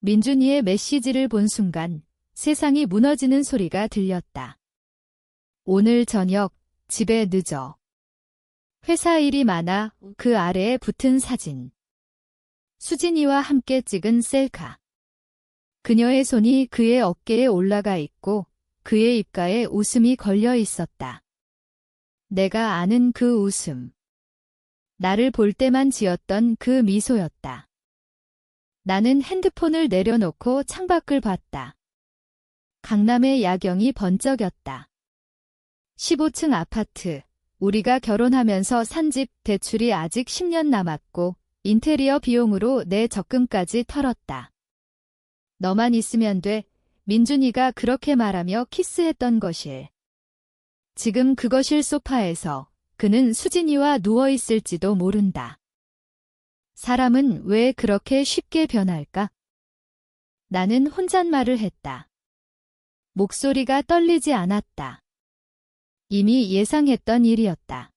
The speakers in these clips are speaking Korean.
민준이의 메시지를 본 순간 세상이 무너지는 소리가 들렸다. 오늘 저녁 집에 늦어. 회사 일이 많아 그 아래에 붙은 사진. 수진이와 함께 찍은 셀카. 그녀의 손이 그의 어깨에 올라가 있고 그의 입가에 웃음이 걸려 있었다. 내가 아는 그 웃음. 나를 볼 때만 지었던 그 미소였다. 나는 핸드폰을 내려놓고 창밖을 봤다. 강남의 야경이 번쩍였다. 15층 아파트. 우리가 결혼하면서 산 집 대출이 아직 10년 남았고 인테리어 비용으로 내 적금까지 털었다. 너만 있으면 돼. 민준이가 그렇게 말하며 키스했던 것일. 지금 그것일 소파에서 그는 수진이와 누워 있을지도 모른다. 사람은 왜 그렇게 쉽게 변할까? 나는 혼잣말을 했다. 목소리가 떨리지 않았다. 이미 예상했던 일이었다.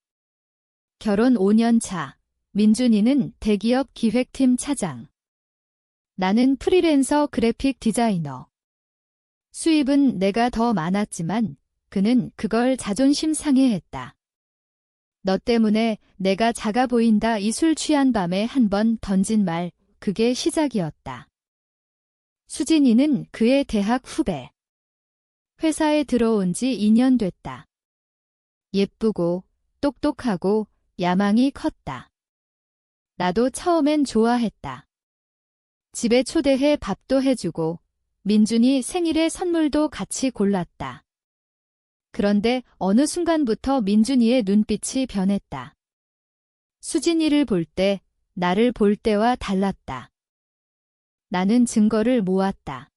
결혼 5년 차, 민준이는 대기업 기획팀 차장. 나는 프리랜서 그래픽 디자이너. 수입은 내가 더 많았지만 그는 그걸 자존심 상해했다. 너 때문에 내가 작아 보인다 이 술 취한 밤에 한 번 던진 말, 그게 시작이었다. 수진이는 그의 대학 후배. 회사에 들어온 지 2년 됐다. 예쁘고 똑똑하고 야망이 컸다. 나도 처음엔 좋아했다. 집에 초대해 밥도 해주고 민준이 생일에 선물도 같이 골랐다. 그런데 어느 순간부터 민준이의 눈빛이 변했다. 수진이를 볼 때, 나를 볼 때와 달랐다. 나는 증거를 모았다.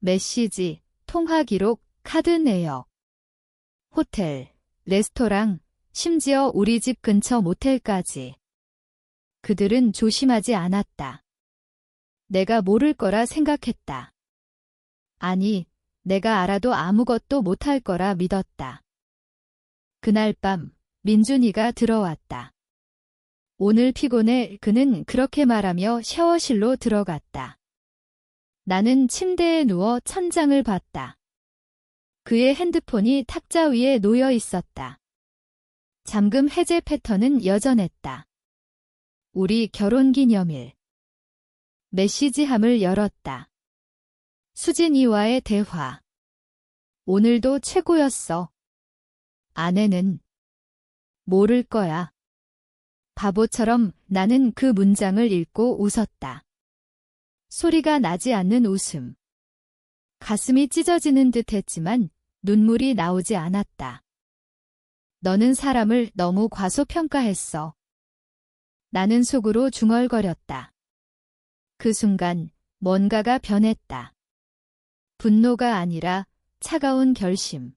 메시지, 통화 기록, 카드 내역. 호텔, 레스토랑, 심지어 우리 집 근처 모텔까지. 그들은 조심하지 않았다. 내가 모를 거라 생각했다. 아니, 내가 알아도 아무것도 못할 거라 믿었다. 그날 밤, 민준이가 들어왔다. 오늘 피곤해 그는 그렇게 말하며 샤워실로 들어갔다. 나는 침대에 누워 천장을 봤다. 그의 핸드폰이 탁자 위에 놓여 있었다. 잠금 해제 패턴은 여전했다. 우리 결혼 기념일. 메시지함을 열었다. 수진이와의 대화. 오늘도 최고였어. 아내는 모를 거야. 바보처럼 나는 그 문장을 읽고 웃었다. 소리가 나지 않는 웃음. 가슴이 찢어지는 듯 했지만 눈물이 나오지 않았다. 너는 사람을 너무 과소평가했어. 나는 속으로 중얼거렸다. 그 순간 뭔가가 변했다. 분노가 아니라 차가운 결심.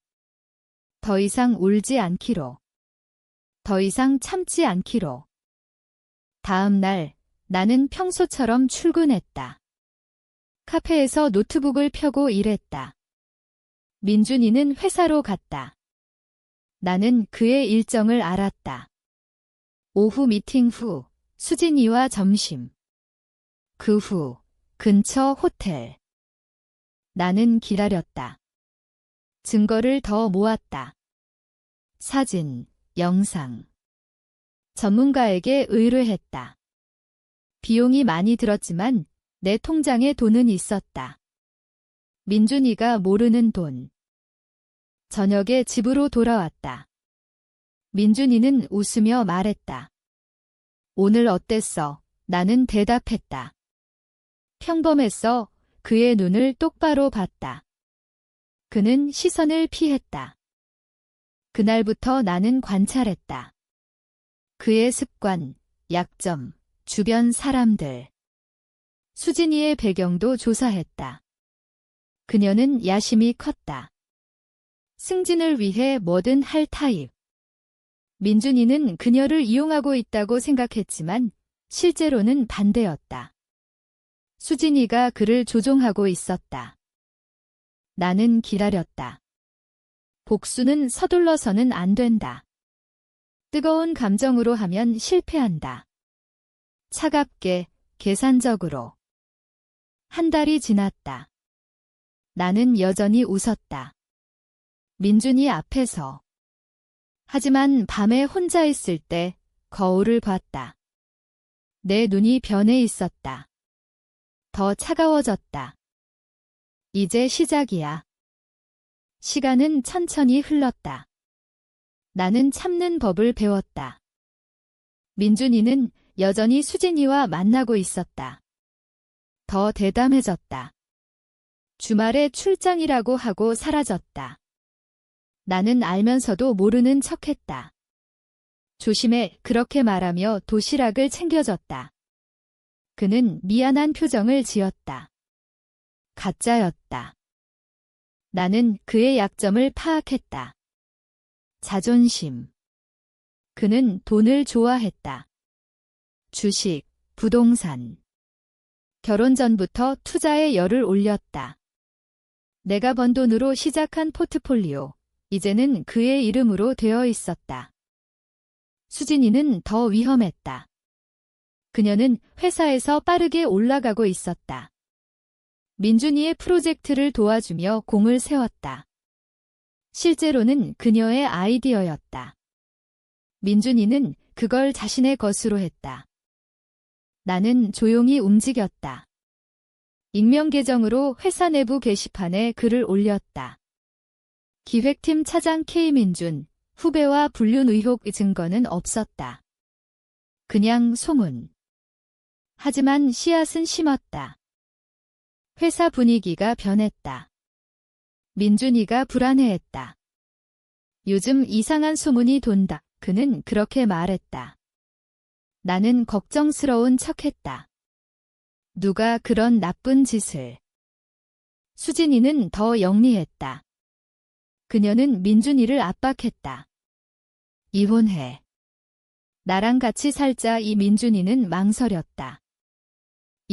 더 이상 울지 않기로. 더 이상 참지 않기로. 다음 날 나는 평소처럼 출근했다. 카페에서 노트북을 펴고 일했다. 민준이는 회사로 갔다. 나는 그의 일정을 알았다. 오후 미팅 후 수진이와 점심. 그 후 근처 호텔. 나는 기다렸다. 증거를 더 모았다. 사진, 영상. 전문가에게 의뢰했다. 비용이 많이 들었지만 내 통장에 돈은 있었다. 민준이가 모르는 돈. 저녁에 집으로 돌아왔다. 민준이는 웃으며 말했다. 오늘 어땠어? 나는 대답했다. 평범했어. 그의 눈을 똑바로 봤다. 그는 시선을 피했다. 그날부터 나는 관찰했다. 그의 습관, 약점, 주변 사람들. 수진이의 배경도 조사했다. 그녀는 야심이 컸다. 승진을 위해 뭐든 할 타입. 민준이는 그녀를 이용하고 있다고 생각했지만 실제로는 반대였다. 수진이가 그를 조종하고 있었다. 나는 기다렸다. 복수는 서둘러서는 안 된다. 뜨거운 감정으로 하면 실패한다. 차갑게, 계산적으로. 한 달이 지났다. 나는 여전히 웃었다. 민준이 앞에서. 하지만 밤에 혼자 있을 때 거울을 봤다. 내 눈이 변해 있었다. 더 차가워졌다. 이제 시작이야. 시간은 천천히 흘렀다. 나는 참는 법을 배웠다. 민준이는 여전히 수진이와 만나고 있었다. 더 대담해졌다. 주말에 출장이라고 하고 사라졌다. 나는 알면서도 모르는 척했다. 조심해 그렇게 말하며 도시락을 챙겨줬다. 그는 미안한 표정을 지었다. 가짜였다. 나는 그의 약점을 파악했다. 자존심. 그는 돈을 좋아했다. 주식, 부동산. 결혼 전부터 투자에 열을 올렸다. 내가 번 돈으로 시작한 포트폴리오. 이제는 그의 이름으로 되어 있었다. 수진이는 더 위험했다. 그녀는 회사에서 빠르게 올라가고 있었다. 민준이의 프로젝트를 도와주며 공을 세웠다. 실제로는 그녀의 아이디어였다. 민준이는 그걸 자신의 것으로 했다. 나는 조용히 움직였다. 익명 계정으로 회사 내부 게시판에 글을 올렸다. 기획팀 차장 K민준, 후배와 불륜 의혹 증거는 없었다. 그냥 소문. 하지만 씨앗은 심었다. 회사 분위기가 변했다. 민준이가 불안해했다. 요즘 이상한 소문이 돈다. 그는 그렇게 말했다. 나는 걱정스러운 척했다. 누가 그런 나쁜 짓을. 수진이는 더 영리했다. 그녀는 민준이를 압박했다. 이혼해. 나랑 같이 살자 이 민준이는 망설였다.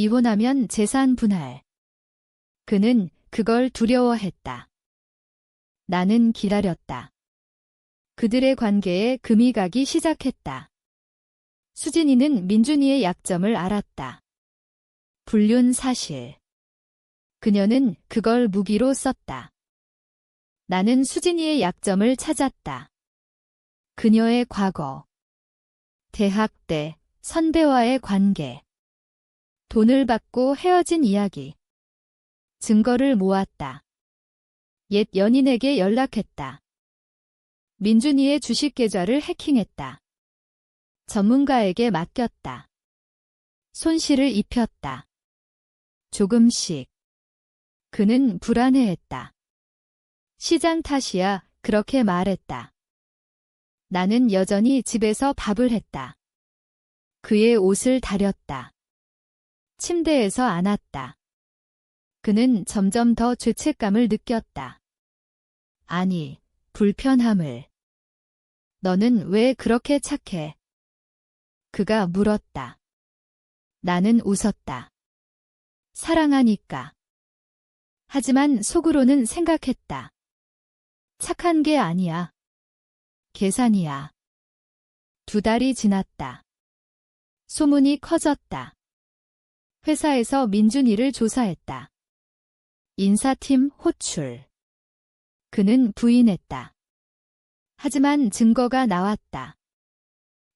이혼하면 재산 분할. 그는 그걸 두려워했다. 나는 기다렸다. 그들의 관계에 금이 가기 시작했다. 수진이는 민준이의 약점을 알았다. 불륜 사실. 그녀는 그걸 무기로 썼다. 나는 수진이의 약점을 찾았다. 그녀의 과거. 대학 때 선배와의 관계. 돈을 받고 헤어진 이야기. 증거를 모았다. 옛 연인에게 연락했다. 민준이의 주식 계좌를 해킹했다. 전문가에게 맡겼다. 손실을 입혔다. 조금씩. 그는 불안해했다. 시장 탓이야 그렇게 말했다. 나는 여전히 집에서 밥을 했다. 그의 옷을 다렸다. 침대에서 안았다. 그는 점점 더 죄책감을 느꼈다. 아니, 불편함을. 너는 왜 그렇게 착해? 그가 물었다. 나는 웃었다. 사랑하니까. 하지만 속으로는 생각했다. 착한 게 아니야. 계산이야. 두 달이 지났다. 소문이 커졌다. 회사에서 민준이를 조사했다. 인사팀 호출. 그는 부인했다. 하지만 증거가 나왔다.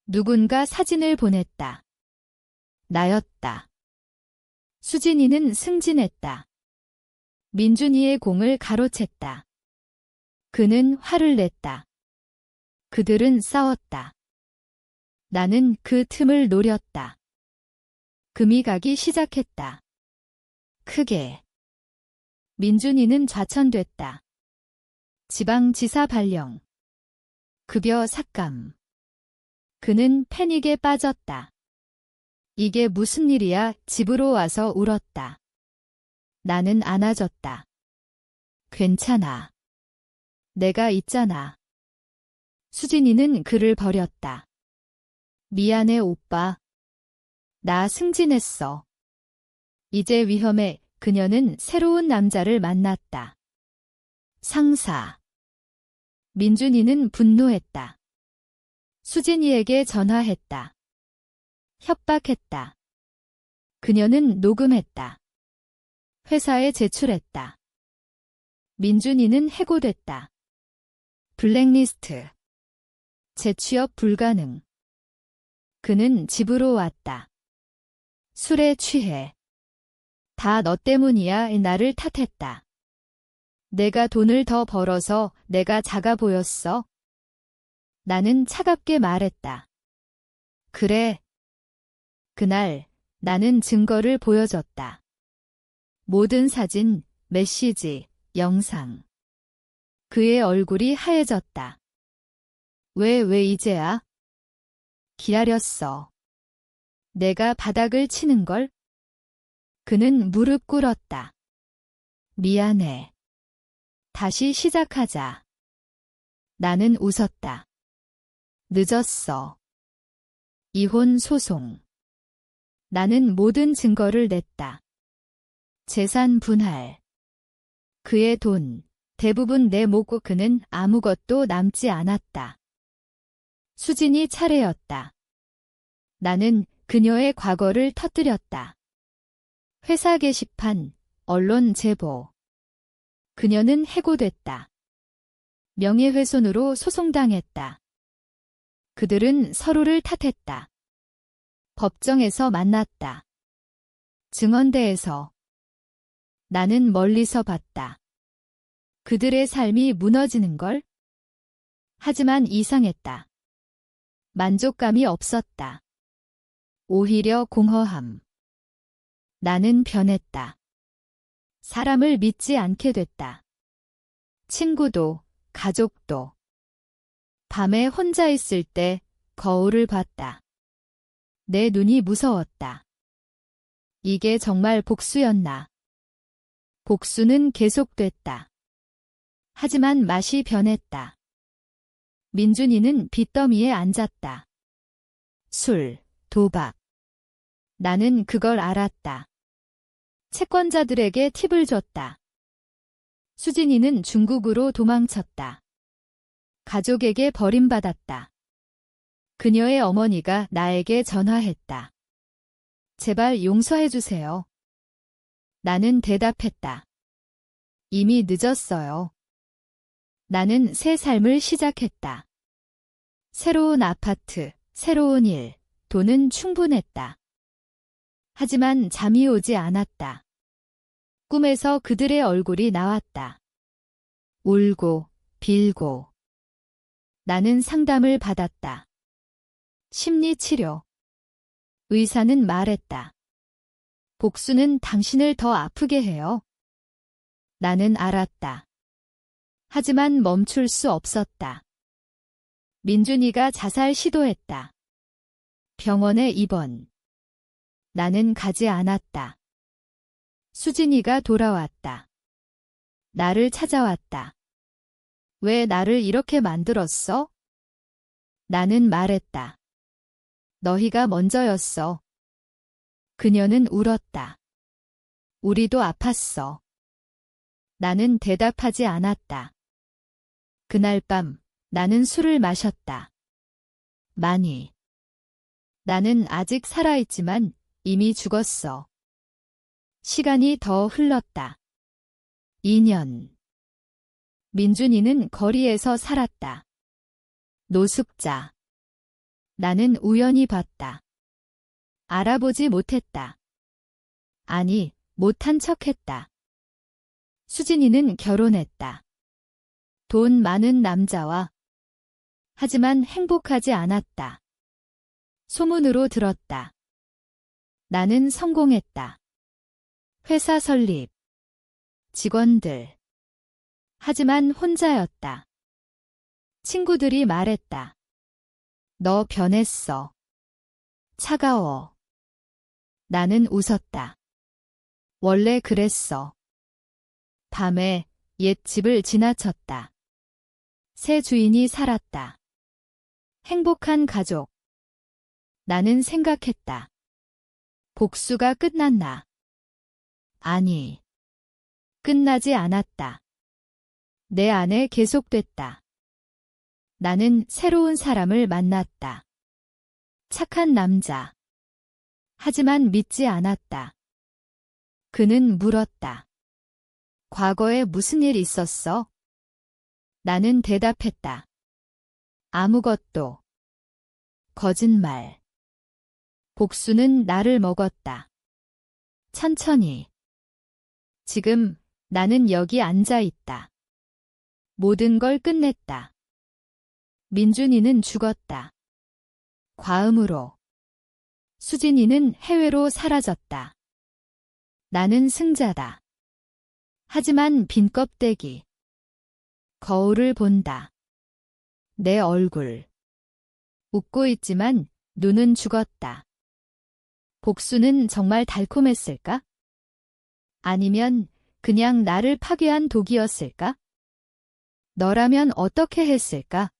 누군가 사진을 보냈다. 나였다. 수진이는 승진했다. 민준이의 공을 가로챘다. 그는 화를 냈다. 그들은 싸웠다. 나는 그 틈을 노렸다. 금이 가기 시작했다. 크게. 민준이는 좌천됐다. 지방지사 발령. 급여 삭감. 그는 패닉에 빠졌다. 이게 무슨 일이야 집으로 와서 울었다. 나는 안아줬다. 괜찮아. 내가 있잖아. 수진이는 그를 버렸다. 미안해 오빠. 나 승진했어. 이제 위험해 그녀는 새로운 남자를 만났다. 상사. 민준이는 분노했다. 수진이에게 전화했다. 협박했다. 그녀는 녹음했다. 회사에 제출했다. 민준이는 해고됐다. 블랙리스트. 재취업 불가능. 그는 집으로 왔다. 술에 취해. 다 너 때문이야 나를 탓했다. 내가 돈을 더 벌어서 내가 작아 보였어? 나는 차갑게 말했다. 그래. 그날 나는 증거를 보여줬다. 모든 사진, 메시지, 영상. 그의 얼굴이 하얘졌다. 왜, 왜 이제야? 기다렸어. 내가 바닥을 치는 걸? 그는 무릎 꿇었다. 미안해. 다시 시작하자. 나는 웃었다. 늦었어. 이혼 소송. 나는 모든 증거를 냈다. 재산 분할. 그의 돈, 대부분 내 몫고 그는 아무것도 남지 않았다. 수진이 차례였다. 나는 그녀의 과거를 터뜨렸다. 회사 게시판, 언론 제보. 그녀는 해고됐다. 명예훼손으로 소송당했다. 그들은 서로를 탓했다. 법정에서 만났다. 증언대에서 나는 멀리서 봤다. 그들의 삶이 무너지는 걸? 하지만 이상했다. 만족감이 없었다. 오히려 공허함. 나는 변했다. 사람을 믿지 않게 됐다. 친구도, 가족도. 밤에 혼자 있을 때 거울을 봤다. 내 눈이 무서웠다. 이게 정말 복수였나? 복수는 계속됐다. 하지만 맛이 변했다. 민준이는 빚더미에 앉았다. 술, 도박. 나는 그걸 알았다. 채권자들에게 팁을 줬다. 수진이는 중국으로 도망쳤다. 가족에게 버림받았다. 그녀의 어머니가 나에게 전화했다. 제발 용서해주세요. 나는 대답했다. 이미 늦었어요. 나는 새 삶을 시작했다. 새로운 아파트, 새로운 일, 돈은 충분했다. 하지만 잠이 오지 않았다. 꿈에서 그들의 얼굴이 나왔다. 울고, 빌고. 나는 상담을 받았다. 심리치료. 의사는 말했다. 복수는 당신을 더 아프게 해요. 나는 알았다. 하지만 멈출 수 없었다. 민준이가 자살 시도했다. 병원에 입원. 나는 가지 않았다. 수진이가 돌아왔다. 나를 찾아왔다. 왜 나를 이렇게 만들었어? 나는 말했다. 너희가 먼저였어. 그녀는 울었다. 우리도 아팠어. 나는 대답하지 않았다. 그날 밤 나는 술을 마셨다. 많이. 나는 아직 살아있지만 이미 죽었어. 시간이 더 흘렀다. 2년. 민준이는 거리에서 살았다. 노숙자. 나는 우연히 봤다. 알아보지 못했다. 아니, 못한 척했다. 수진이는 결혼했다. 돈 많은 남자와 하지만 행복하지 않았다. 소문으로 들었다. 나는 성공했다. 회사 설립. 직원들. 하지만 혼자였다. 친구들이 말했다. 너 변했어. 차가워. 나는 웃었다. 원래 그랬어. 밤에 옛 집을 지나쳤다. 새 주인이 살았다. 행복한 가족. 나는 생각했다. 복수가 끝났나? 아니. 끝나지 않았다. 내 안에 계속됐다. 나는 새로운 사람을 만났다. 착한 남자. 하지만 믿지 않았다. 그는 물었다. 과거에 무슨 일 있었어? 나는 대답했다. 아무것도. 거짓말. 복수는 나를 먹었다. 천천히. 지금 나는 여기 앉아 있다. 모든 걸 끝냈다. 민준이는 죽었다. 과음으로. 수진이는 해외로 사라졌다. 나는 승자다. 하지만 빈 껍데기. 거울을 본다. 내 얼굴. 웃고 있지만 눈은 죽었다. 복수는 정말 달콤했을까? 아니면 그냥 나를 파괴한 독이었을까? 너라면 어떻게 했을까?